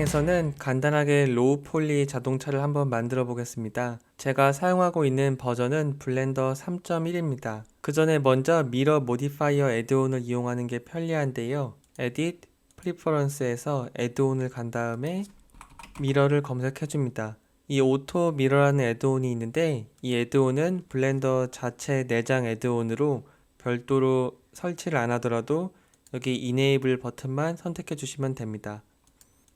영상에서는 간단하게 로우 폴리 자동차를 한번 만들어 보겠습니다. 제가 사용하고 있는 버전은 블렌더 3.1입니다. 그 전에 먼저 미러 모디파이어 애드온을 이용하는 게 편리한데요. 에딧, 프리퍼런스에서 애드온을 간 다음에 미러를 검색해 줍니다. 이 오토 미러라는 애드온이 있는데 이 애드온은 블렌더 자체 내장 애드온으로 별도로 설치를 안 하더라도 여기 이네이블 버튼만 선택해 주시면 됩니다.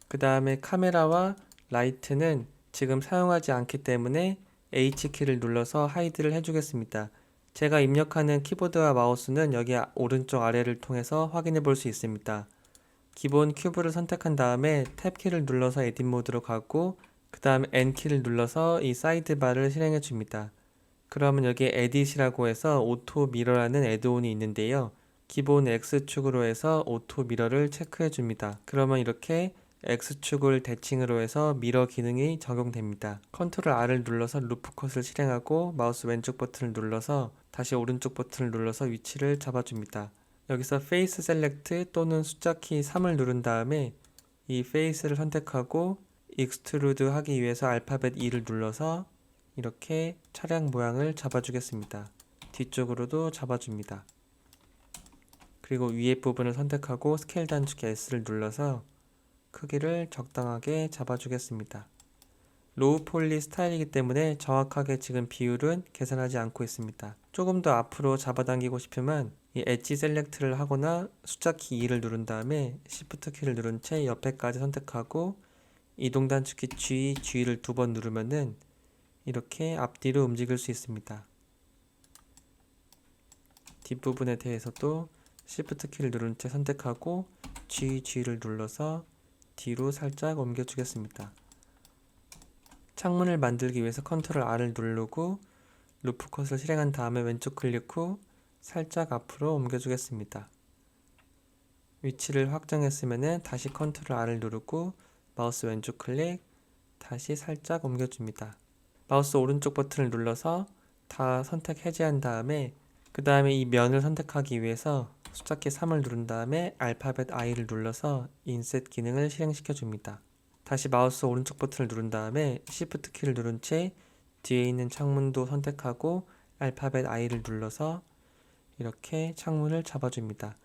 그 다음에 카메라와 라이트는 지금 사용하지 않기 때문에 H키를 눌러서 하이드를 해주겠습니다. 제가 입력하는 키보드와 마우스는 여기 오른쪽 아래를 통해서 확인해 볼 수 있습니다. 기본 큐브를 선택한 다음에 탭키를 눌러서 에딧 모드로 가고 그 다음 N키를 눌러서 이 사이드바를 실행해 줍니다. 그러면 여기 에딧이라고 해서 오토 미러라는 애드온이 있는데요. 기본 X축으로 해서 오토 미러를 체크해 줍니다. 그러면 이렇게 X축을 대칭으로 해서 미러 기능이 적용됩니다. 컨트롤 R을 눌러서 루프 컷을 실행하고 마우스 왼쪽 버튼을 눌러서 다시 오른쪽 버튼을 눌러서 위치를 잡아줍니다. 여기서 페이스 셀렉트 또는 숫자 키 3을 누른 다음에 이 페이스를 선택하고 익스트루드 하기 위해서 알파벳 E를 눌러서 이렇게 차량 모양을 잡아주겠습니다. 뒤쪽으로도 잡아줍니다. 그리고 위에 부분을 선택하고 스케일 단축키 S를 눌러서 크기를 적당하게 잡아주겠습니다. 로우 폴리 스타일이기 때문에 정확하게 지금 비율은 계산하지 않고 있습니다. 조금 더 앞으로 잡아당기고 싶으면 이 엣지 셀렉트를 하거나 숫자 키 2를 누른 다음에 Shift 키를 누른 채 옆에까지 선택하고 이동 단축키 G, G를 두 번 누르면은 이렇게 앞뒤로 움직일 수 있습니다. 뒷부분에 대해서도 Shift 키를 누른 채 선택하고 G, G를 눌러서 뒤로 살짝 옮겨주겠습니다. 창문을 만들기 위해서 컨트롤 R을 누르고 루프 컷을 실행한 다음에 왼쪽 클릭 후 살짝 앞으로 옮겨주겠습니다. 위치를 확정했으면 다시 컨트롤 R을 누르고 마우스 왼쪽 클릭 다시 살짝 옮겨줍니다. 마우스 오른쪽 버튼을 눌러서 다 선택 해제한 다음에 그 다음에 이 면을 선택하기 위해서 숫자키 3을 누른 다음에 알파벳 I를 눌러서 인셋 기능을 실행시켜 줍니다. 다시 마우스 오른쪽 버튼을 누른 다음에 Shift 키를 누른 채 뒤에 있는 창문도 선택하고 알파벳 I를 눌러서 이렇게 창문을 잡아줍니다.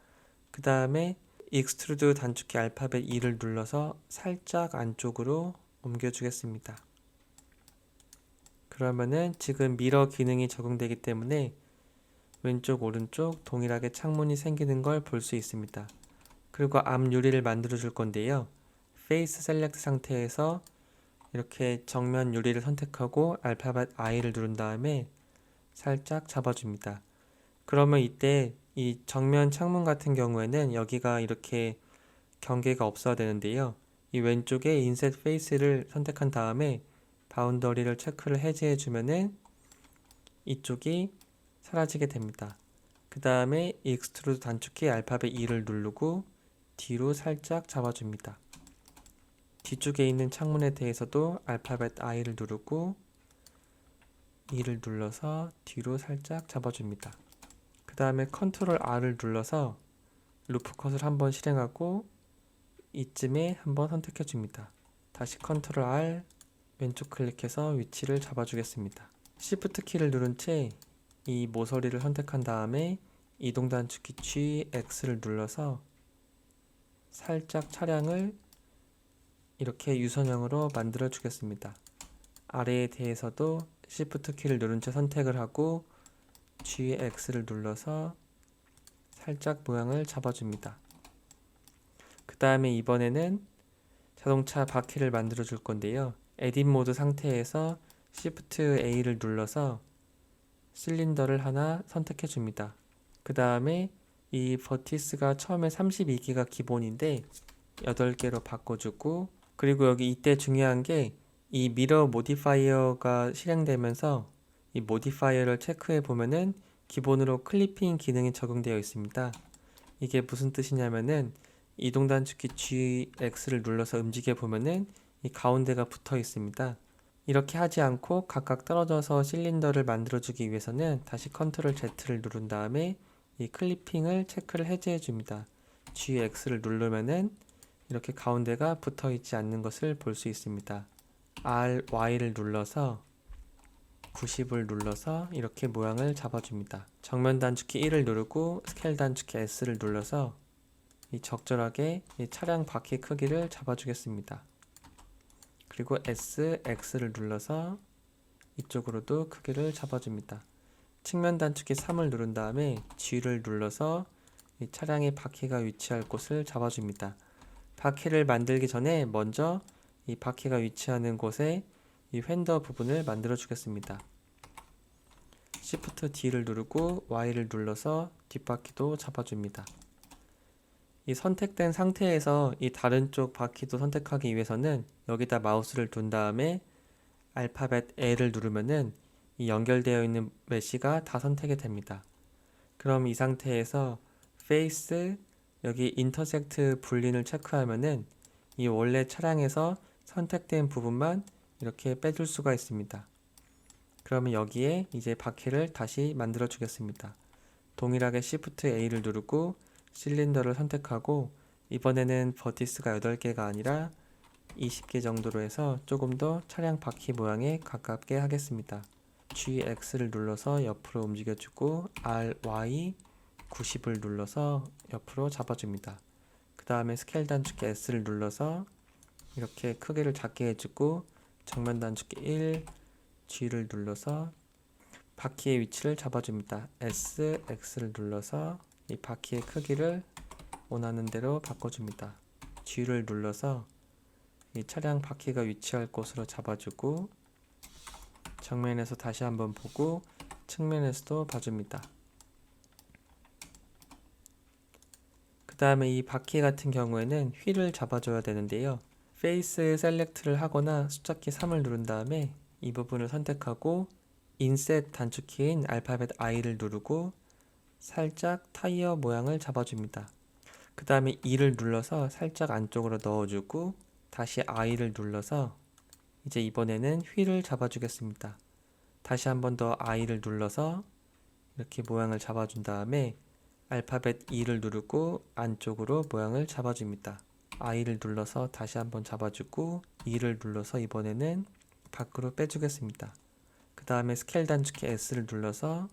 그 다음에 익스트루드 단축키 알파벳 E를 눌러서 살짝 안쪽으로 옮겨주겠습니다. 그러면은 지금 미러 기능이 적용되기 때문에 왼쪽 오른쪽 동일하게 창문이 생기는 걸 볼 수 있습니다. 그리고 앞 유리를 만들어 줄 건데요. 페이스 셀렉트 상태에서 이렇게 정면 유리를 선택하고 알파벳 I를 누른 다음에 살짝 잡아줍니다. 그러면 이때 이 정면 창문 같은 경우에는 여기가 이렇게 경계가 없어야 되는데요. 이 왼쪽에 인셋 페이스를 선택한 다음에 바운더리를 체크를 해제해 주면은 이쪽이 사라지게 됩니다. 그 다음에 익스트루드 단축키 알파벳 E를 누르고 뒤로 살짝 잡아줍니다. 뒤쪽에 있는 창문에 대해서도 알파벳 I를 누르고 E를 눌러서 뒤로 살짝 잡아줍니다. 그 다음에 컨트롤 R을 눌러서 루프 컷을 한번 실행하고 이쯤에 한번 선택해 줍니다. 다시 컨트롤 R 왼쪽 클릭해서 위치를 잡아주겠습니다. Shift 키를 누른 채 이 모서리를 선택한 다음에 이동 단축키 G, X를 눌러서 살짝 차량을 이렇게 유선형으로 만들어 주겠습니다. 아래에 대해서도 Shift 키를 누른 채 선택을 하고 G, X를 눌러서 살짝 모양을 잡아줍니다. 그 다음에 이번에는 자동차 바퀴를 만들어 줄 건데요. 에딧 모드 상태에서 Shift A를 눌러서 실린더를 하나 선택해 줍니다. 그 다음에 이 버티스가 처음에 32개가 기본인데 8개로 바꿔주고 그리고 여기 이때 중요한 게 이 미러 모디파이어가 실행되면서 이 모디파이어를 체크해 보면은 기본으로 클리핑 기능이 적용되어 있습니다. 이게 무슨 뜻이냐면은 이동 단축키 GX를 눌러서 움직여 보면은 이 가운데가 붙어 있습니다. 이렇게 하지 않고 각각 떨어져서 실린더를 만들어주기 위해서는 다시 컨트롤 Z를 누른 다음에 이 클리핑을 체크를 해제해 줍니다. GX를 누르면은 이렇게 가운데가 붙어 있지 않는 것을 볼 수 있습니다. R, Y를 눌러서 90을 눌러서 이렇게 모양을 잡아줍니다. 정면 단축키 1을 누르고 스케일 단축키 S를 눌러서 이 적절하게 이 차량 바퀴 크기를 잡아주겠습니다. 그리고 S, X를 눌러서 이쪽으로도 크기를 잡아줍니다. 측면 단축키 3을 누른 다음에 G를 눌러서 이 차량의 바퀴가 위치할 곳을 잡아줍니다. 바퀴를 만들기 전에 먼저 이 바퀴가 위치하는 곳에 이 휀더 부분을 만들어 주겠습니다. Shift D를 누르고 Y를 눌러서 뒷바퀴도 잡아줍니다. 이 선택된 상태에서 이 다른 쪽 바퀴도 선택하기 위해서는 여기다 마우스를 둔 다음에 알파벳 L을 누르면은 이 연결되어 있는 메시가 다 선택이 됩니다. 그럼 이 상태에서 페이스 여기 인터섹트 분린을 체크하면은 이 원래 차량에서 선택된 부분만 이렇게 빼줄 수가 있습니다. 그러면 여기에 이제 바퀴를 다시 만들어 주겠습니다. 동일하게 Shift A를 누르고 실린더를 선택하고 이번에는 버티스가 8개가 아니라 20개 정도로 해서 조금 더 차량 바퀴 모양에 가깝게 하겠습니다. GX를 눌러서 옆으로 움직여주고 RY 90을 눌러서 옆으로 잡아줍니다. 그 다음에 스케일 단축키 S를 눌러서 이렇게 크기를 작게 해주고 정면 단축키 1, G를 눌러서 바퀴의 위치를 잡아줍니다. S, X를 눌러서 이 바퀴의 크기를 원하는 대로 바꿔줍니다. G를 눌러서 이 차량 바퀴가 위치할 곳으로 잡아주고 정면에서 다시 한번 보고 측면에서도 봐줍니다. 그 다음에 이 바퀴 같은 경우에는 휠을 잡아줘야 되는데요. 페이스 셀렉트를 하거나 숫자키 3을 누른 다음에 이 부분을 선택하고 인셋 단축키인 알파벳 I를 누르고 살짝 타이어 모양을 잡아줍니다. 그 다음에 E를 눌러서 살짝 안쪽으로 넣어주고 다시 I를 눌러서 이제 이번에는 휠을 잡아주겠습니다. 다시 한 번 더 I를 눌러서 이렇게 모양을 잡아준 다음에 알파벳 E를 누르고 안쪽으로 모양을 잡아줍니다. I를 눌러서 다시 한번 잡아주고 E를 눌러서 이번에는 밖으로 빼주겠습니다. 그 다음에 스케일 단축키 S를 눌러서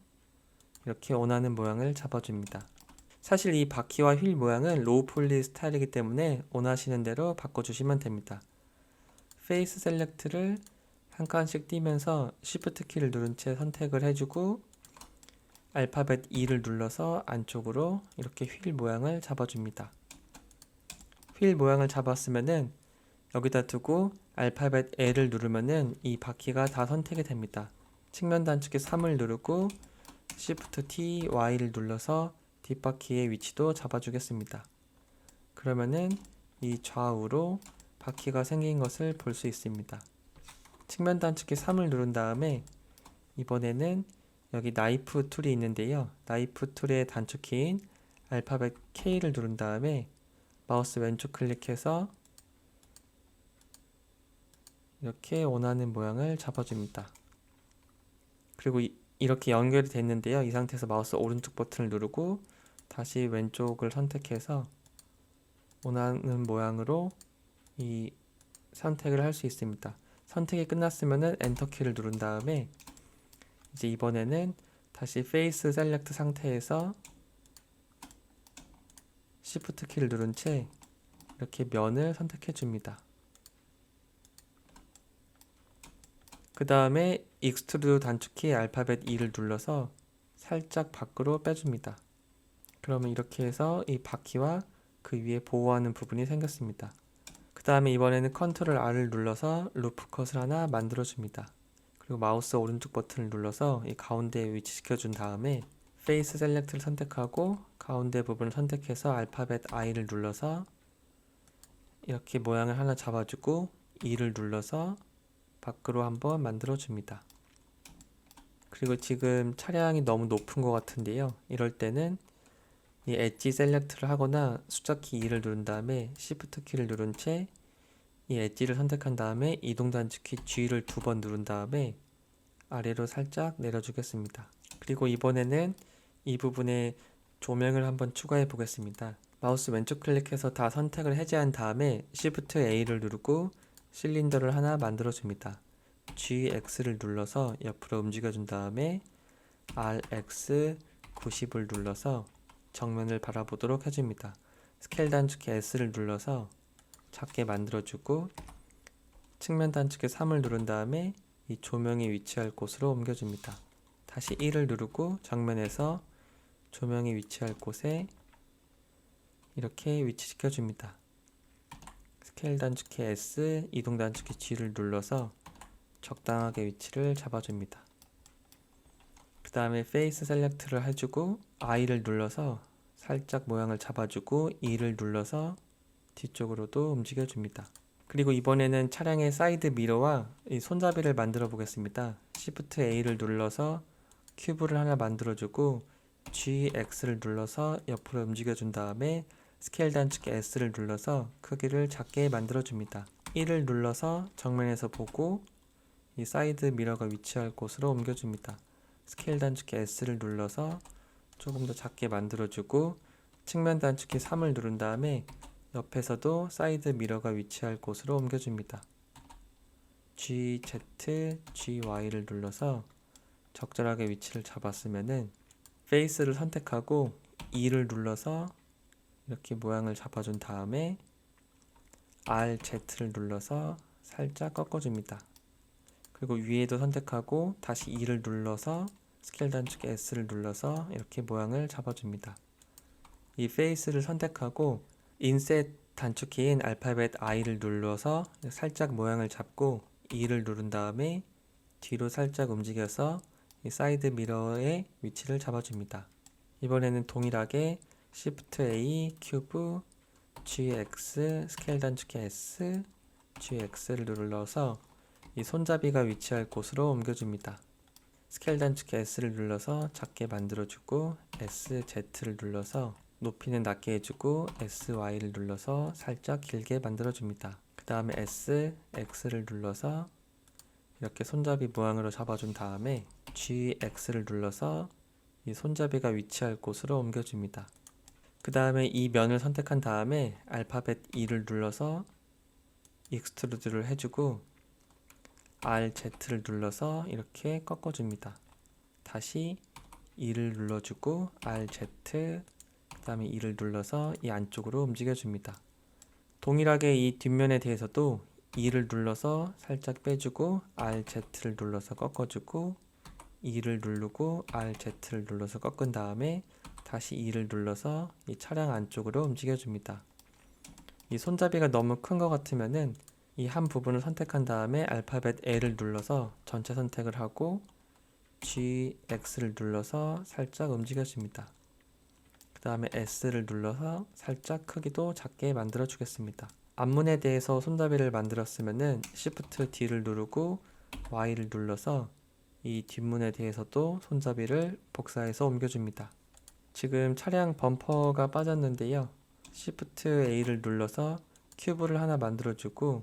이렇게 원하는 모양을 잡아줍니다. 사실 이 바퀴와 휠 모양은 로우 폴리 스타일이기 때문에 원하시는 대로 바꿔주시면 됩니다. 페이스 셀렉트를 한 칸씩 띄면서 Shift 키를 누른 채 선택을 해주고 알파벳 E를 눌러서 안쪽으로 이렇게 휠 모양을 잡아줍니다. 휠 모양을 잡았으면은 여기다 두고 알파벳 L을 누르면은 이 바퀴가 다 선택이 됩니다. 측면 단축키 3을 누르고 Shift T, Y를 눌러서 뒷바퀴의 위치도 잡아주겠습니다. 그러면은 이 좌우로 바퀴가 생긴 것을 볼 수 있습니다. 측면 단축키 3을 누른 다음에 이번에는 여기 나이프 툴이 있는데요. 나이프 툴의 단축키인 알파벳 K를 누른 다음에 마우스 왼쪽 클릭해서 이렇게 원하는 모양을 잡아줍니다. 그리고 이, 이렇게 연결이 됐는데요. 이 상태에서 마우스 오른쪽 버튼을 누르고 다시 왼쪽을 선택해서 원하는 모양으로 이 선택을 할 수 있습니다. 선택이 끝났으면은 엔터 키를 누른 다음에 이제 이번에는 다시 페이스 셀렉트 상태에서 시프트 키를 누른 채 이렇게 면을 선택해 줍니다. 그 다음에 익스트루드 단축키 알파벳 E를 눌러서 살짝 밖으로 빼줍니다. 그러면 이렇게 해서 이 바퀴와 그 위에 보호하는 부분이 생겼습니다. 그 다음에 이번에는 컨트롤 R을 눌러서 루프 컷을 하나 만들어 줍니다. 그리고 마우스 오른쪽 버튼을 눌러서 이 가운데에 위치시켜 준 다음에 페이스 셀렉트를 선택하고 가운데 부분을 선택해서 알파벳 I를 눌러서 이렇게 모양을 하나 잡아주고 E를 눌러서 밖으로 한번 만들어 줍니다. 그리고 지금 차량이 너무 높은 것 같은데요. 이럴 때는 이 엣지 셀렉트를 하거나 숫자키 2를 누른 다음에 Shift 키를 누른 채 이 엣지를 선택한 다음에 이동 단축키 G를 두 번 누른 다음에 아래로 살짝 내려주겠습니다. 그리고 이번에는 이 부분에 조명을 한번 추가해 보겠습니다. 마우스 왼쪽 클릭해서 다 선택을 해제한 다음에 Shift A를 누르고 실린더를 하나 만들어 줍니다. GX를 눌러서 옆으로 움직여 준 다음에 RX 90을 눌러서 정면을 바라보도록 해줍니다. 스케일 단축키 S를 눌러서 작게 만들어주고 측면 단축키 3을 누른 다음에 이 조명이 위치할 곳으로 옮겨줍니다. 다시 1을 누르고 정면에서 조명이 위치할 곳에 이렇게 위치시켜 줍니다. 스케일 단축키 S, 이동 단축키 G를 눌러서 적당하게 위치를 잡아줍니다. 그 다음에 페이스 셀렉트를 해주고 I를 눌러서 살짝 모양을 잡아주고 E를 눌러서 뒤쪽으로도 움직여줍니다. 그리고 이번에는 차량의 사이드 미러와 이 손잡이를 만들어 보겠습니다. Shift A를 눌러서 큐브를 하나 만들어주고 GX를 눌러서 옆으로 움직여준 다음에 스케일 단축키 S를 눌러서 크기를 작게 만들어 줍니다. 1을 눌러서 정면에서 보고 이 사이드 미러가 위치할 곳으로 옮겨줍니다. 스케일 단축키 S를 눌러서 조금 더 작게 만들어주고 측면 단축키 3을 누른 다음에 옆에서도 사이드 미러가 위치할 곳으로 옮겨줍니다. G, Z, G, Y를 눌러서 적절하게 위치를 잡았으면은 페이스를 선택하고 E를 눌러서 이렇게 모양을 잡아준 다음에 R, Z를 눌러서 살짝 꺾어줍니다. 그리고 위에도 선택하고 다시 E를 눌러서 스케일 단축 S를 눌러서 이렇게 모양을 잡아줍니다. 이 페이스를 선택하고 인셋 단축키인 알파벳 I를 눌러서 살짝 모양을 잡고 E를 누른 다음에 뒤로 살짝 움직여서 이 사이드 미러의 위치를 잡아줍니다. 이번에는 동일하게 Shift A, 큐브, GX, 스케일 단축키 S, GX를 눌러서 이 손잡이가 위치할 곳으로 옮겨줍니다. 스케일 단축키 S를 눌러서 작게 만들어주고 SZ를 눌러서 높이는 낮게 해주고 SY를 눌러서 살짝 길게 만들어줍니다. 그 다음에 S, X를 눌러서 이렇게 손잡이 모양으로 잡아준 다음에 GX를 눌러서 이 손잡이가 위치할 곳으로 옮겨줍니다. 그 다음에 이 면을 선택한 다음에 알파벳 E를 눌러서 익스트루드를 해주고 RZ를 눌러서 이렇게 꺾어줍니다. 다시 E를 눌러주고 RZ 그 다음에 E를 눌러서 이 안쪽으로 움직여줍니다. 동일하게 이 뒷면에 대해서도 E를 눌러서 살짝 빼주고 RZ를 눌러서 꺾어주고 E를 누르고 RZ를 눌러서 꺾은 다음에 다시 E를 눌러서 이 차량 안쪽으로 움직여줍니다. 이 손잡이가 너무 큰 것 같으면은 이 한 부분을 선택한 다음에 알파벳 L을 눌러서 전체 선택을 하고 G, X를 눌러서 살짝 움직여줍니다. 그 다음에 S를 눌러서 살짝 크기도 작게 만들어 주겠습니다. 앞문에 대해서 손잡이를 만들었으면은 Shift D를 누르고 Y를 눌러서 이 뒷문에 대해서도 손잡이를 복사해서 옮겨줍니다. 지금 차량 범퍼가 빠졌는데요. Shift A를 눌러서 큐브를 하나 만들어주고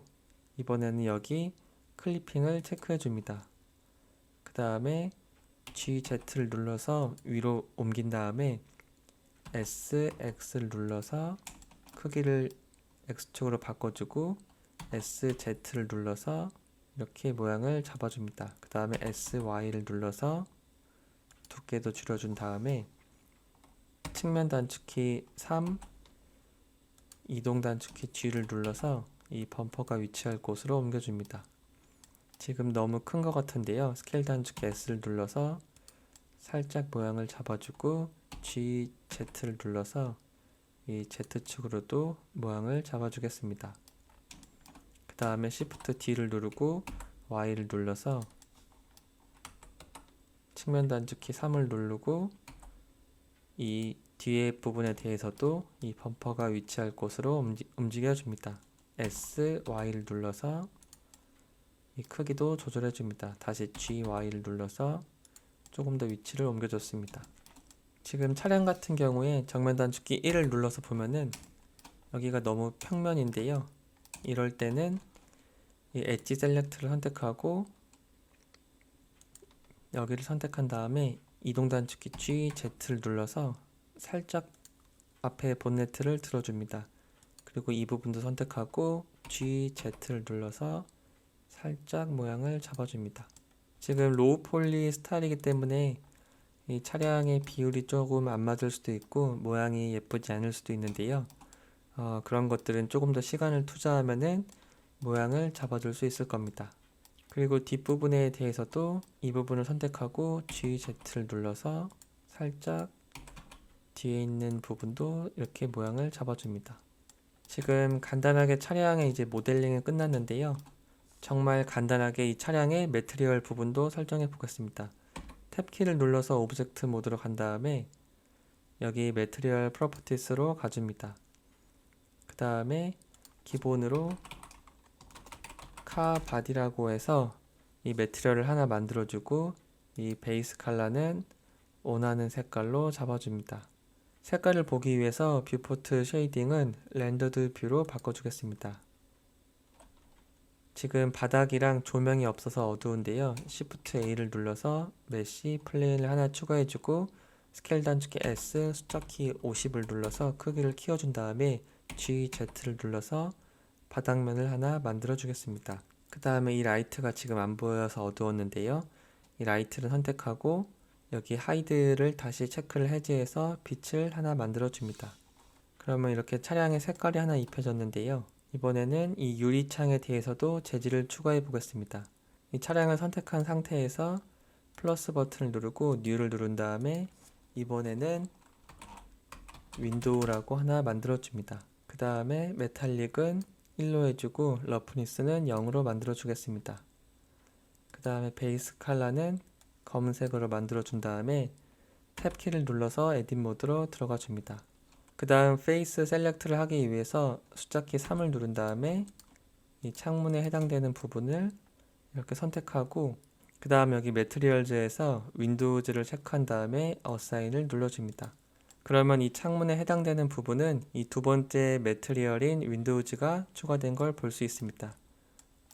이번에는 여기 클리핑을 체크해 줍니다. 그 다음에 GZ를 눌러서 위로 옮긴 다음에 S, X를 눌러서 크기를 X축으로 바꿔주고 SZ를 눌러서 이렇게 모양을 잡아줍니다. 그 다음에 SY를 눌러서 두께도 줄여준 다음에 측면 단축키 3, 이동 단축키 G를 눌러서 이 범퍼가 위치할 곳으로 옮겨줍니다. 지금 너무 큰 것 같은데요. 스케일 단축키 S를 눌러서 살짝 모양을 잡아주고 G, Z를 눌러서 이 Z축으로도 모양을 잡아주겠습니다. 그 다음에 Shift D를 누르고 Y를 눌러서 측면 단축키 3을 누르고 이 뒤에 부분에 대해서도 이 범퍼가 위치할 곳으로 움직, 움직여 줍니다. S, Y를 눌러서 이 크기도 조절해 줍니다. 다시 G, Y를 눌러서 조금 더 위치를 옮겨줬습니다. 지금 차량 같은 경우에 정면 단축키 1을 눌러서 보면은 여기가 너무 평면인데요. 이럴 때는 이 엣지 셀렉트를 선택하고 여기를 선택한 다음에 이동 단축키 G, Z를 눌러서 살짝 앞에 본네트를 들어줍니다. 그리고 이 부분도 선택하고 G, Z를 눌러서 살짝 모양을 잡아줍니다. 지금 로우 폴리 스타일이기 때문에 이 차량의 비율이 조금 안 맞을 수도 있고 모양이 예쁘지 않을 수도 있는데요. 어, 그런 것들은 조금 더 시간을 투자하면은 모양을 잡아줄 수 있을 겁니다. 그리고 뒷부분에 대해서도 이 부분을 선택하고 GZ를 눌러서 살짝 뒤에 있는 부분도 이렇게 모양을 잡아줍니다. 지금 간단하게 차량의 이제 모델링은 끝났는데요. 정말 간단하게 이 차량의 매트리얼 부분도 설정해 보겠습니다. 탭키를 눌러서 오브젝트 모드로 간 다음에 여기 매트리얼 프로퍼티스로 가줍니다. 그 다음에 기본으로 카 바디라고 해서 이 매트리얼을 하나 만들어주고 이 베이스 컬러는 원하는 색깔로 잡아줍니다. 색깔을 보기 위해서 뷰포트 쉐이딩은 렌더드 뷰로 바꿔주겠습니다. 지금 바닥이랑 조명이 없어서 어두운데요. Shift A를 눌러서 메시 플레인을 하나 추가해주고 스케일 단축키 S, 숫자키 50을 눌러서 크기를 키워준 다음에 G, Z를 눌러서 바닥면을 하나 만들어 주겠습니다. 그 다음에 이 라이트가 지금 안 보여서 어두웠는데요. 이 라이트를 선택하고 여기 하이드를 다시 체크를 해제해서 빛을 하나 만들어 줍니다. 그러면 이렇게 차량의 색깔이 하나 입혀졌는데요. 이번에는 이 유리창에 대해서도 재질을 추가해 보겠습니다. 이 차량을 선택한 상태에서 플러스 버튼을 누르고 뉴를 누른 다음에 이번에는 윈도우라고 하나 만들어 줍니다. 그 다음에 메탈릭은 1로 해주고 러프니스는 0으로 만들어 주겠습니다. 그 다음에 베이스 컬러는 검은색으로 만들어 준 다음에 탭키를 눌러서 에딧 모드로 들어가 줍니다. 그 다음 페이스 셀렉트를 하기 위해서 숫자키 3을 누른 다음에 이 창문에 해당되는 부분을 이렇게 선택하고 그 다음 여기 매트리얼즈에서 윈도우즈를 체크한 다음에 어사인을 눌러줍니다. 그러면 이 창문에 해당되는 부분은 이 두 번째 매트리얼인 윈도우즈가 추가된 걸 볼 수 있습니다.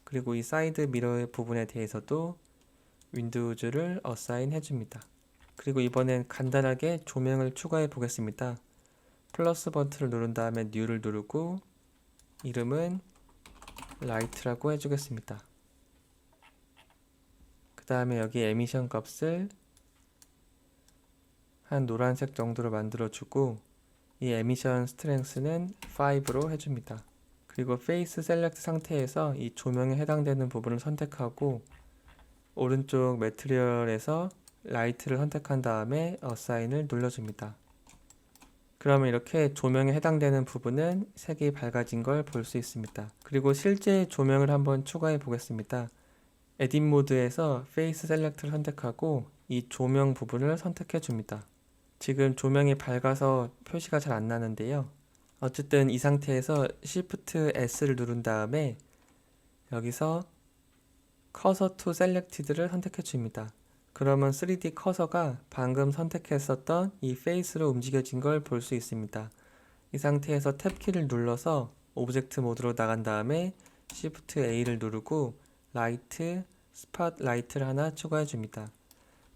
그리고 이 사이드 미러 부분에 대해서도 윈도우즈를 어사인 해줍니다. 그리고 이번엔 간단하게 조명을 추가해 보겠습니다. 플러스 버튼을 누른 다음에 뉴를 누르고 이름은 라이트라고 해주겠습니다. 그 다음에 여기 에미션 값을 한 노란색 정도로 만들어주고 이 에미션 스트렝스는 5로 해줍니다. 그리고 페이스 셀렉트 상태에서 이 조명에 해당되는 부분을 선택하고 오른쪽 매트리얼에서 라이트를 선택한 다음에 어사인을 눌러줍니다. 그러면 이렇게 조명에 해당되는 부분은 색이 밝아진 걸 볼 수 있습니다. 그리고 실제 조명을 한번 추가해 보겠습니다. 에딧 모드에서 페이스 셀렉트를 선택하고 이 조명 부분을 선택해 줍니다. 지금 조명이 밝아서 표시가 잘 안 나는데요. 어쨌든 이 상태에서 Shift S를 누른 다음에 여기서 커서 to selected를 선택해 줍니다. 그러면 3D 커서가 방금 선택했었던 이 페이스로 움직여진 걸 볼 수 있습니다. 이 상태에서 탭키를 눌러서 오브젝트 모드로 나간 다음에 Shift A를 누르고 라이트, 스팟 라이트를 하나 추가해 줍니다.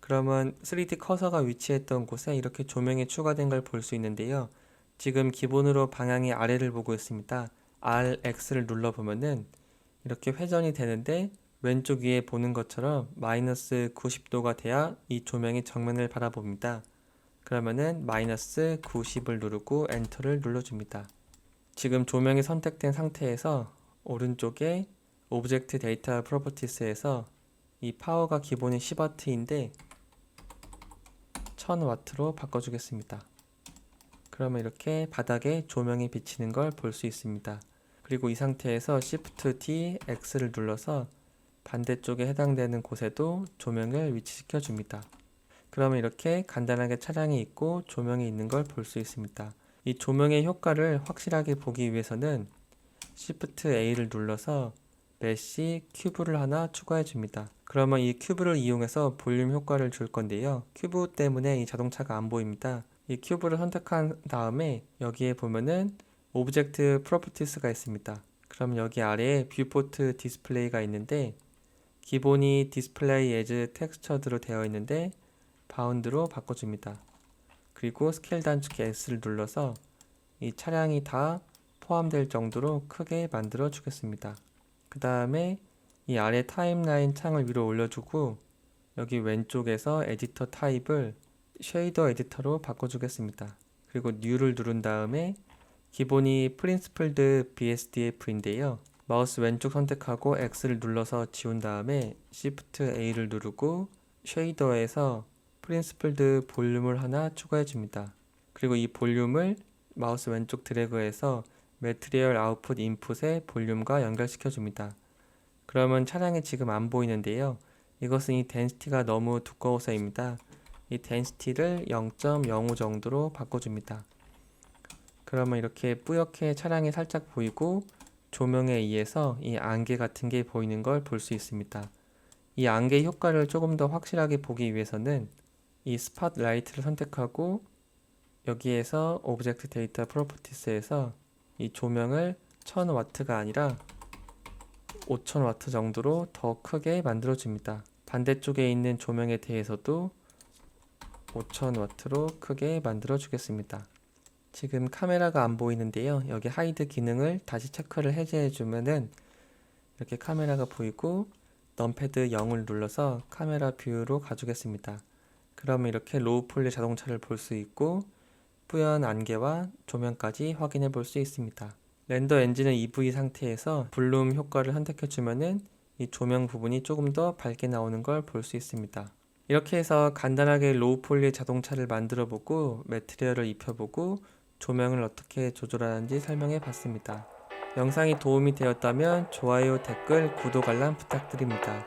그러면 3D 커서가 위치했던 곳에 이렇게 조명이 추가된 걸 볼 수 있는데요. 지금 기본으로 방향이 아래를 보고 있습니다. RX를 눌러보면은 이렇게 회전이 되는데 왼쪽 위에 보는 것처럼 마이너스 90도가 돼야 이 조명이 정면을 바라봅니다. 그러면은 마이너스 90을 누르고 엔터를 눌러줍니다. 지금 조명이 선택된 상태에서 오른쪽에 오브젝트 데이터 프로퍼티스에서 이 파워가 기본이 10W인데 1000W로 바꿔주겠습니다. 그러면 이렇게 바닥에 조명이 비치는 걸 볼 수 있습니다. 그리고 이 상태에서 Shift D, X를 눌러서 반대쪽에 해당되는 곳에도 조명을 위치시켜 줍니다. 그러면 이렇게 간단하게 차량이 있고 조명이 있는 걸 볼 수 있습니다. 이 조명의 효과를 확실하게 보기 위해서는 Shift A를 눌러서 메시 큐브를 하나 추가해 줍니다. 그러면 이 큐브를 이용해서 볼륨 효과를 줄 건데요. 큐브 때문에 이 자동차가 안 보입니다. 이 큐브를 선택한 다음에 여기에 보면은 오브젝트 프로퍼티스가 있습니다. 그럼 여기 아래에 뷰포트 디스플레이가 있는데 기본이 디스플레이 에즈 텍스처드로 되어 있는데 바운드로 바꿔줍니다. 그리고 스케일 단축키 S를 눌러서 이 차량이 다 포함될 정도로 크게 만들어 주겠습니다. 그 다음에 이 아래 타임라인 창을 위로 올려주고 여기 왼쪽에서 에디터 타입을 쉐이더 에디터로 바꿔주겠습니다. 그리고 New를 누른 다음에 기본이 프린스플드 BSDF인데요. 마우스 왼쪽 선택하고 X를 눌러서 지운 다음에 Shift A를 누르고 쉐이더에서 프린스플드 볼륨을 하나 추가해 줍니다. 그리고 이 볼륨을 마우스 왼쪽 드래그해서 매트리얼 아웃풋 인풋의 볼륨과 연결시켜 줍니다. 그러면 차량이 지금 안 보이는데요. 이것은 이 덴시티가 너무 두꺼워서입니다. 이 덴시티를 0.05 정도로 바꿔줍니다. 그러면 이렇게 뿌옇게 차량이 살짝 보이고 조명에 의해서 이 안개 같은 게 보이는 걸 볼 수 있습니다. 이 안개 효과를 조금 더 확실하게 보기 위해서는 이 스팟 라이트를 선택하고 여기에서 오브젝트 데이터 프로퍼티스에서 이 조명을 1000와트가 아니라 5000와트 정도로 더 크게 만들어 줍니다. 반대쪽에 있는 조명에 대해서도 5000와트로 크게 만들어 주겠습니다. 지금 카메라가 안 보이는데요. 여기 하이드 기능을 다시 체크를 해제해 주면은 이렇게 카메라가 보이고 넘패드 0을 눌러서 카메라 뷰로 가주겠습니다. 그러면 이렇게 로우 폴리 자동차를 볼 수 있고 뿌연 안개와 조명까지 확인해 볼 수 있습니다. 렌더 엔진은 EV 상태에서 블룸 효과를 선택해 주면은 이 조명 부분이 조금 더 밝게 나오는 걸 볼 수 있습니다. 이렇게 해서 간단하게 로우 폴리 자동차를 만들어 보고 매트리얼을 입혀 보고 조명을 어떻게 조절하는지 설명해 봤습니다. 영상이 도움이 되었다면 좋아요, 댓글, 구독 알람 부탁드립니다.